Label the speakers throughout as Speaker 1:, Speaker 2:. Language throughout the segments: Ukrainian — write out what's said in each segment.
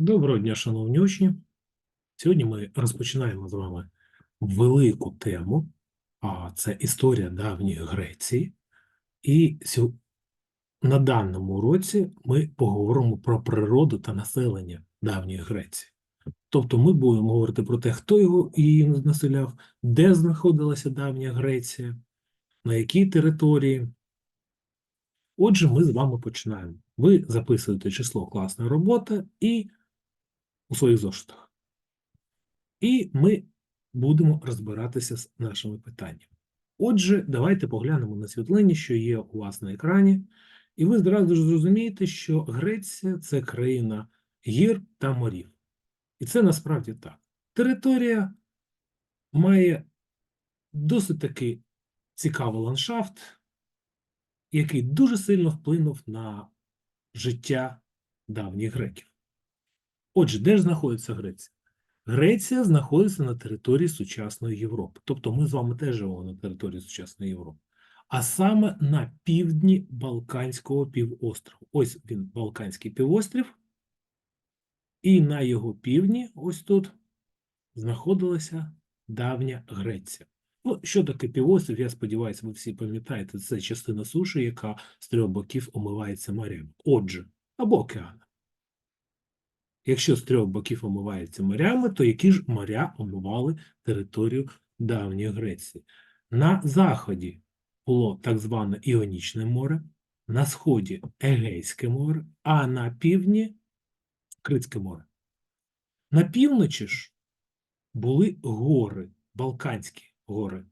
Speaker 1: Доброго дня, шановні учні. Сьогодні ми розпочинаємо з вами велику тему, а це історія давньої Греції. І на даному уроці ми поговоримо про природу та населення давньої Греції. Тобто ми будемо говорити про те, хто його її населяв, де знаходилася давня Греція, на якій території. Отже, ми з вами починаємо. Ви записуєте число класної роботи і у своїх зошитах. І ми будемо розбиратися з нашими питаннями. Отже, давайте поглянемо на світлині, що є у вас на екрані, і ви зразу ж зрозумієте, що Греція це країна гір та морів. І це насправді так. Територія має досить таки цікавий ландшафт, який дуже сильно вплинув на життя давніх греків. Отже, де ж знаходиться Греція? Греція знаходиться на території сучасної Європи. Тобто ми з вами теж живемо на території сучасної Європи. А саме на півдні Балканського півострову. Ось він, Балканський півострів. І на його півдні, ось тут, знаходилася давня Греція. Ну, що таке півострів? Я сподіваюся, ви всі пам'ятаєте, це частина суші, яка з трьох боків омивається морями. Отже, або океаном. Якщо з трьох боків омиваються морями, то які ж моря омивали територію давньої Греції? На заході було так зване Іонічне море, на сході Егейське море, а на півдні Критське море. На півночі ж були гори, Балканські гори.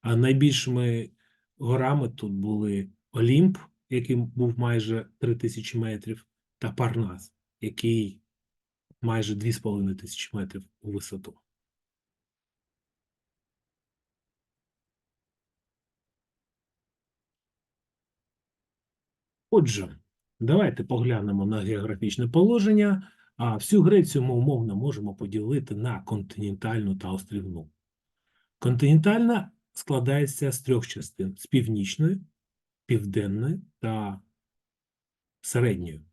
Speaker 1: А найбільшими горами тут були Олімп, який був майже 3000 метрів, та Парнас, який майже 2,5 тисячі метрів у висоту. Отже, давайте поглянемо на географічне положення. А всю Грецію ми умовно можемо поділити на континентальну та острівну. Континентальна складається з трьох частин: з північної, південної та середньої.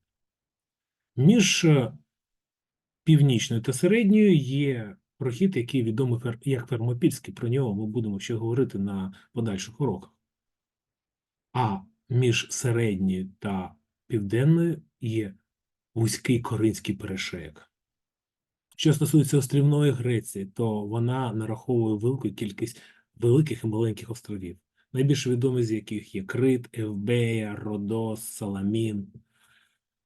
Speaker 1: Між е, північною та середньою є прохід, який відомий як Фермопільський. Про нього ми будемо ще говорити на подальших уроках. А між середньою та південною є вузький Коринський перешеєк. Що стосується острівної Греції, то вона нараховує велику кількість великих і маленьких островів, найбільш відомі з яких є Крит, Евбея, Родос, Саламін.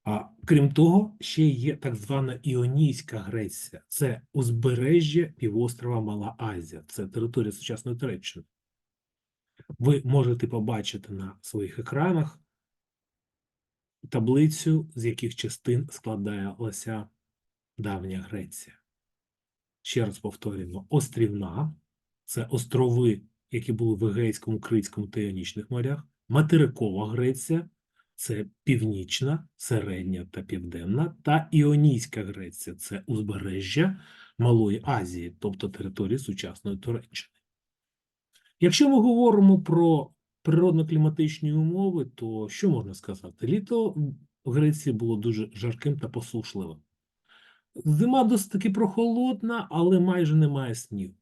Speaker 1: А крім того, ще є так звана Іонійська Греція. Це узбережжя півострова Мала Азія, це територія сучасної Туреччини. Ви можете побачити на своїх екранах таблицю, з яких частин складалася давня Греція. Ще раз повторюємо: острівна це острови, які були в Егейському, Критському та Іонічних морях. Материкова Греція це північна, середня та південна, та Іонійська Греція це узбережжя Малої Азії, тобто території сучасної Туреччини. Якщо ми говоримо про природно-кліматичні умови, то що можна сказати? Літо в Греції було дуже жарким та посушливим. Зима досить таки прохолодна, але майже немає снігу.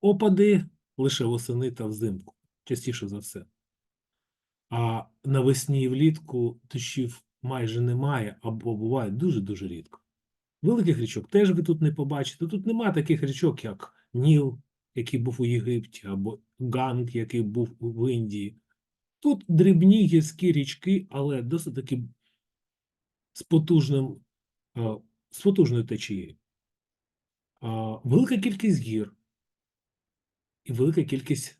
Speaker 1: Опади лише восени та взимку, частіше за все. А навесні і влітку дощів майже немає або буває дуже-дуже рідко. Великих річок теж ви тут не побачите. Тут немає таких річок, як Ніл, який був у Єгипті, або Ганг, який був в Індії. Тут дрібні гірські річки, але досить таки з потужним, з потужною течією. Велика кількість гір і велика кількість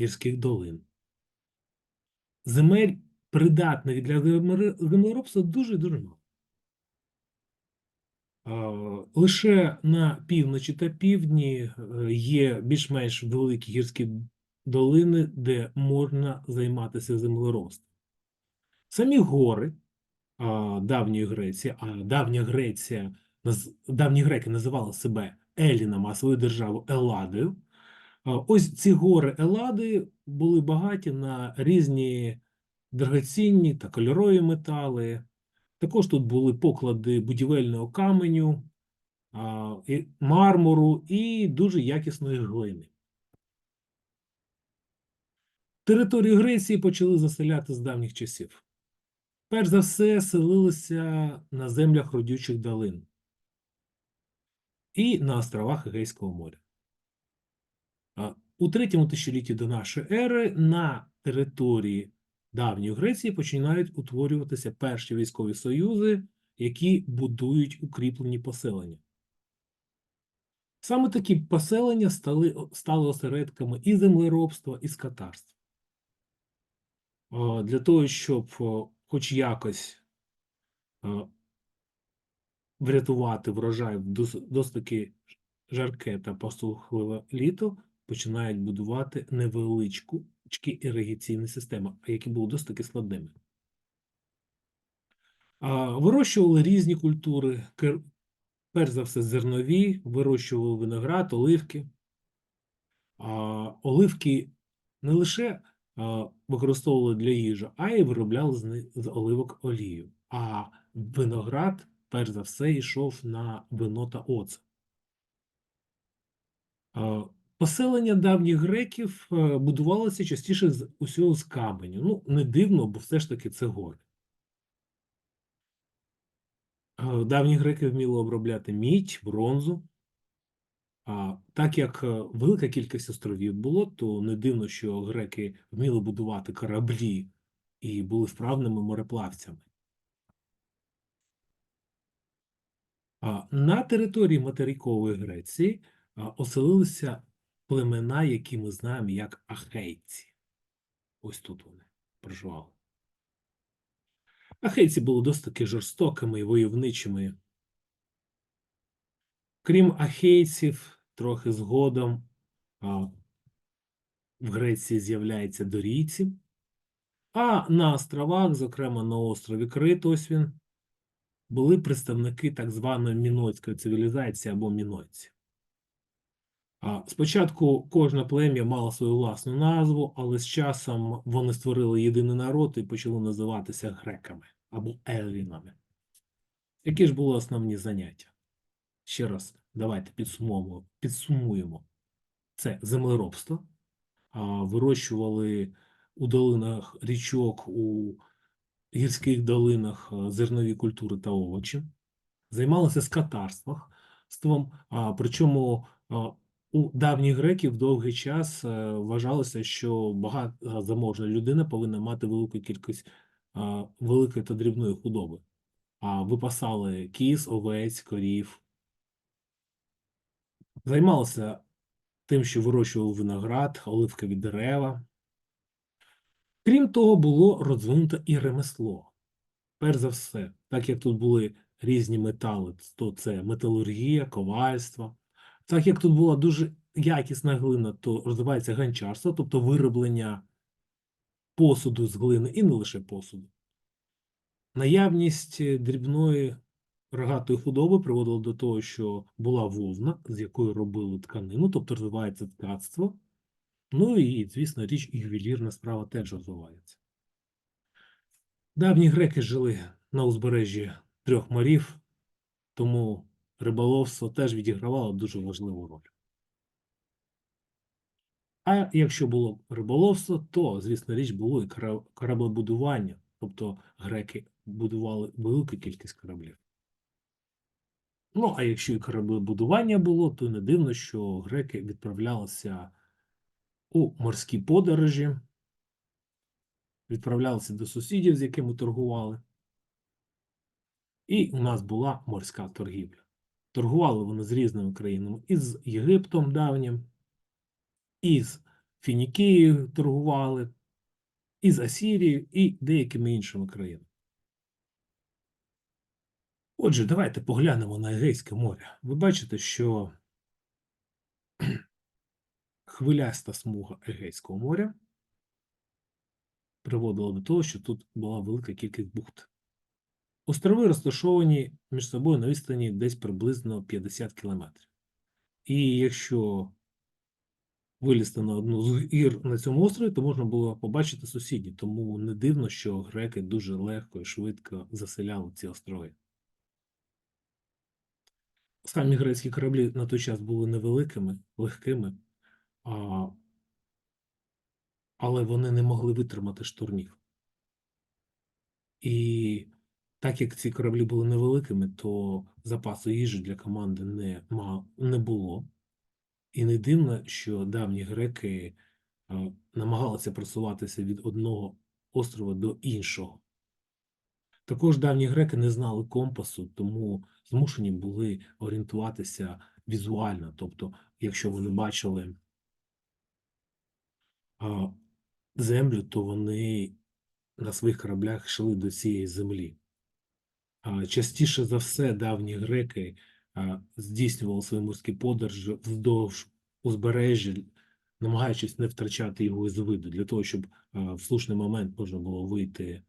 Speaker 1: гірських долин. Земель, придатних для землеробства, дуже дуже мало. Лише на півночі та півдні е, є більш-менш великі гірські долини, де можна займатися землеробством. Самі гори давньої Греції, а давня Греція, давні греки називали себе Елінами, а свою державу Еладою. Ось ці гори Елади були багаті на різні драгоцінні та кольорові метали, Також тут були поклади будівельного каменю, мармуру і дуже якісної глини. Територію Греції почали заселяти з давніх часів. Перш за все, селилися на землях родючих долин і на островах Егейського моря. У третьому тисячолітті до нашої ери на території давньої Греції починають утворюватися перші військові союзи, які будують укріплені поселення. Саме такі поселення стали, стали осередками і землеробства, і скотарства. Для того, щоб хоч якось врятувати врожай в дос- досить таки жарке та посухливе літо, починають будувати невеличку іригаційні системи, які були досить таки складними. Вирощували різні культури, перш за все зернові, вирощували виноград, оливки. Оливки не лише використовували для їжі, а й виробляли з, оливок олію. А виноград, перш за все, йшов на вино та оцет. Поселення давніх греків е, будувалося частіше з усього з каменю. Ну, не дивно, бо все ж таки це гори. Е, Давні греки вміли обробляти мідь, бронзу. А так як е, велика кількість островів було, то не дивно, що греки вміли будувати кораблі і були вправними мореплавцями. А на території материкової Греції оселилися племена, які ми знаємо як ахейці. Ось тут вони проживали. Ахейці були досить таки жорстокими і войовничими. Крім ахейців, трохи згодом в Греції з'являються дорійці, а на островах, зокрема на острові Крит, ось він, були представники так званої мінойської цивілізації або мінойці. Спочатку кожне плем'я мало свою власну назву, але з часом вони створили єдиний народ і почали називатися греками або еллінами. Які ж були основні заняття? Ще раз, давайте підсумуємо. підсумуємо. Це землеробство. Вирощували у долинах річок, у гірських долинах зернові культури та овочі. Займалися скотарством, причому у давніх греків довгий час е, вважалося, що багата заможна людина повинна мати велику кількість а, великої та дрібної худоби. А випасали кіз, овець, корів. Займалися тим, що вирощували виноград, оливкові дерева. Крім того, було розвинуто і ремесло. Перш за все, так як тут були різні метали, то це металургія, ковальство. Так як тут була дуже якісна глина, то розвивається гончарство, тобто вироблення посуду з глини і не лише посуду. Наявність е, дрібної рогатої худоби приводила до того, що була вовна, з якої робили тканину, тобто розвивається ткацтво. Ну і, звісно, річ ювелірна справа теж розвивається. Давні греки жили на узбережжі трьох морів, тому риболовство теж відігравало дуже важливу роль. А якщо було риболовство, то, звісно, річ було і кораблебудування, тобто греки будували велику кількість кораблів. Ну, а якщо і кораблебудування було, то не дивно, що греки відправлялися у морські подорожі, відправлялися до сусідів, з якими торгували. І у нас була морська торгівля. Торгували вони з різними країнами, із Єгиптом давнім, із Фінікією торгували, із Асірією і деякими іншими країнами. Отже, давайте поглянемо на Егейське море. Ви бачите, що хвиляста смуга Егейського моря приводила до того, що тут була велика кількість бухт. Острови розташовані між собою на відстані десь приблизно 50 кілометрів. І якщо вилізти на одну з гір на цьому острові, то можна було побачити сусідні. Тому не дивно, що греки дуже легко і швидко заселяли ці острови. Самі грецькі кораблі на той час були невеликими, легкими, а, але вони не могли витримати штурмів. І так як ці кораблі були невеликими, то запасу їжі для команди не, не було. І не дивно, що давні греки намагалися просуватися від одного острова до іншого. Також давні греки не знали компасу, тому змушені були орієнтуватися візуально. Тобто, якщо вони бачили землю, то вони на своїх кораблях йшли до цієї землі. Частіше за все, давні греки здійснювали свої морські подорожі вздовж узбережжя, намагаючись не втрачати його із виду, для того, щоб в слушний момент можна було вийти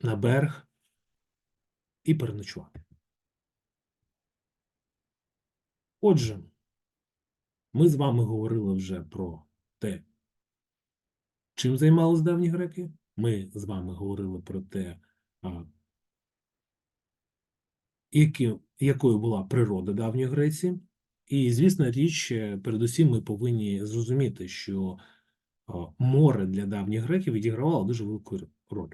Speaker 1: на берег і переночувати. Отже, ми з вами говорили вже про те, чим займались давні греки. Ми з вами говорили про те, які, якою була природа давньої Греції. І, звісно, річ, е, передусім ми повинні зрозуміти, що море для давніх греків відігравало дуже велику роль.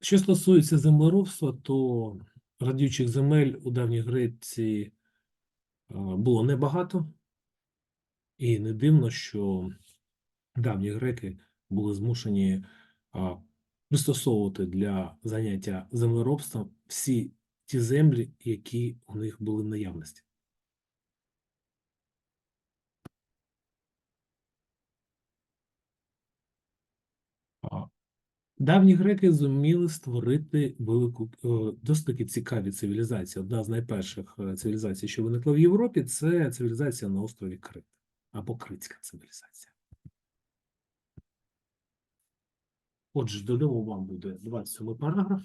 Speaker 1: Що стосується землеробства, то радючих земель у давній Греції е, було небагато, і не дивно, що давні греки були змушені пристосовувати для заняття землеробством всі ті землі, які у них були в наявності. Давні греки зуміли створити велику, е, досить таки цікаві цивілізації. Одна з найперших е, цивілізацій, що виникла в Європі, це цивілізація на острові Крит або Критська цивілізація. Отже, додому вам буде 27 параграф.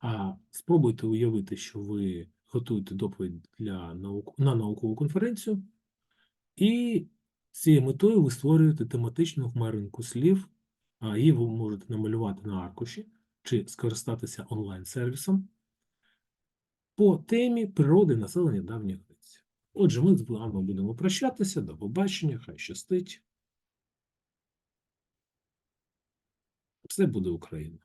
Speaker 1: А спробуйте уявити, що ви готуєте доповідь для наук... на наукову конференцію, і з цією метою ви створюєте тематичну хмаринку слів, а її ви можете намалювати на аркуші чи скористатися онлайн-сервісом по темі природи населення давніх. Отже, ми з вами будемо прощатися. До побачення, хай щастить. Все буде Україна.